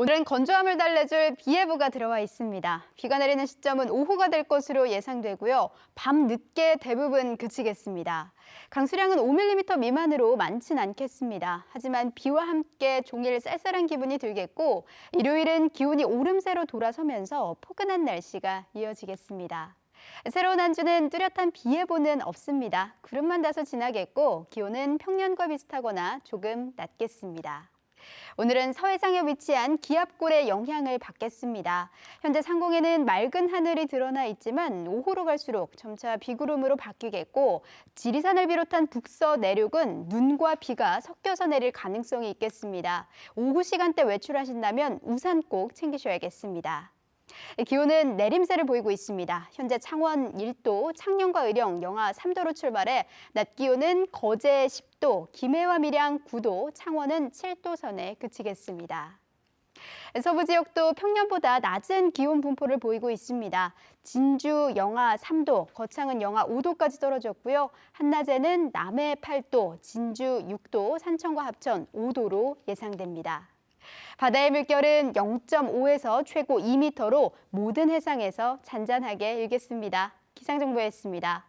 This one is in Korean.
오늘은 건조함을 달래줄 비 예보가 들어와 있습니다. 비가 내리는 시점은 오후가 될 것으로 예상되고요. 밤 늦게 대부분 그치겠습니다. 강수량은 5mm 미만으로 많진 않겠습니다. 하지만 비와 함께 종일 쌀쌀한 기분이 들겠고 일요일은 기온이 오름세로 돌아서면서 포근한 날씨가 이어지겠습니다. 새로운 한 주는 뚜렷한 비 예보는 없습니다. 구름만 다소 지나겠고 기온은 평년과 비슷하거나 조금 낮겠습니다. 오늘은 서해상에 위치한 기압골의 영향을 받겠습니다. 현재 상공에는 맑은 하늘이 드러나 있지만 오후로 갈수록 점차 비구름으로 바뀌겠고 지리산을 비롯한 북서 내륙은 눈과 비가 섞여서 내릴 가능성이 있겠습니다. 오후 시간대 외출하신다면 우산 꼭 챙기셔야겠습니다. 기온은 내림세를 보이고 있습니다. 현재 창원 1도, 창녕과 의령 영하 3도로 출발해 낮 기온은 거제 10도, 김해와 밀양 9도, 창원은 7도 선에 그치겠습니다. 서부 지역도 평년보다 낮은 기온 분포를 보이고 있습니다. 진주 영하 3도, 거창은 영하 5도까지 떨어졌고요. 한낮에는 남해 8도, 진주 6도, 산청과 합천 5도로 예상됩니다. 바다의 물결은 0.5에서 최고 2m로 모든 해상에서 잔잔하게 일겠습니다. 기상정보였습니다.